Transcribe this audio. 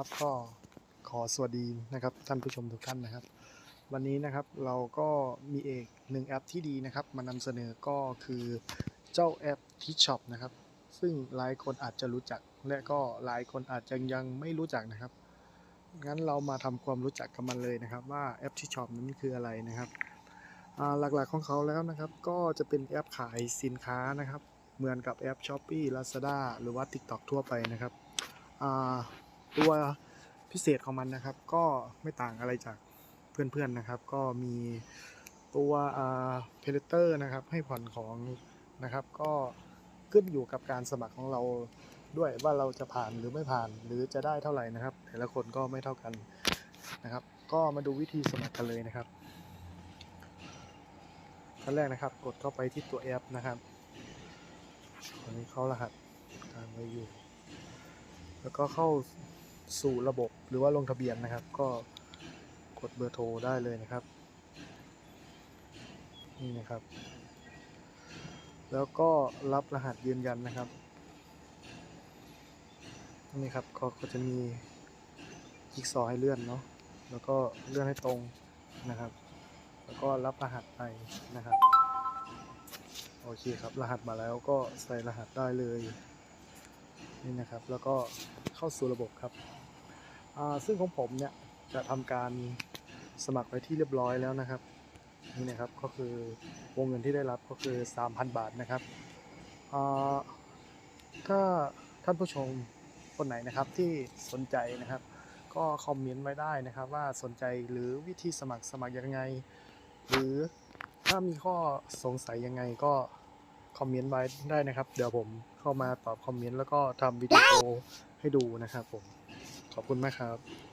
ครับก็ขอสวัสดีนะครับท่านผู้ชมทุกท่านนะครับ วันนี้นะครับเราก็มีเอกหนึ่งแอปที่ดีนะครับมานำเสนอก็คือเจ้าแอปทิชช็อปนะครับ ซึ่งหลายคนอาจจะรู้จัก และก็หลายคนอาจจะยังไม่รู้จักนะครับงั้นเรามาทำความรู้จักกับมันเลยนะครับ ว่าแอปทิชช็อปนั้นคืออะไรนะครับหลักๆของเขาแล้วนะครับ ก็จะเป็นแอปขายสินค้านะครับ เหมือนกับแอป s h อ p e e Lazada หรือว่า TikTok ทั่วไปนะครับ ตัวพิเศษของมันนะครับ ก็ไม่ต่างอะไรจากเพื่อนๆนะครับ ก็มีตัวเพลเตอร์นะครับ ให้ผ่อนของนะครับ ก็ขึ้นอยู่กับการสมัครของเราด้วยว่าเราจะผ่านหรือไม่ผ่านหรือจะได้เท่าไหร่นะครับ แต่ละคนก็ไม่เท่ากันนะครับ ก็มาดูวิธีสมัครกันเลยนะครับขั้นแรกนะครับ กดเข้าไปที่ตัวแอปนะครับอันนี้เข้ารหัสทางไว้อยู่ แล้วก็เข้า สู่ระบบหรือว่าลงทะเบียนนะครับ ก็กดเบอร์โทรได้เลยนะครับ นี่นะครับ แล้วก็รับรหัสยืนยันนะครับนี่ครับก็ก็จะมีจิ๊กซอว์ให้เลื่อนเนาะแล้วก็เลื่อนให้ตรงนะครับ แล้วก็รับรหัสไปนะครับ โอเคครับ รหัสมาแล้วก็ใส่รหัสได้เลย นี่นะครับ แล้วก็เข้าสู่ระบบครับ ซึ่งของผมเนี่ยจะทำการสมัครไปที่เรียบร้อยแล้วนะครับ นี่นะครับก็คือวงเงินที่ได้รับก็คือ 3,000 บาทนะครับถ้าท่านผู้ชมคนไหนนะครับที่สนใจนะครับ ก็คอมเมนต์ไว้ได้นะครับว่าสนใจหรือวิธีสมัครสมัครยังไง หรือถ้ามีข้อสงสัยยังไงก็ คอมเมนต์ไว้ได้นะครับ เดี๋ยวผมเข้ามาตอบคอมเมนต์แล้วก็ทำวิดีโอให้ดูนะครับผม ขอบคุณมากครับ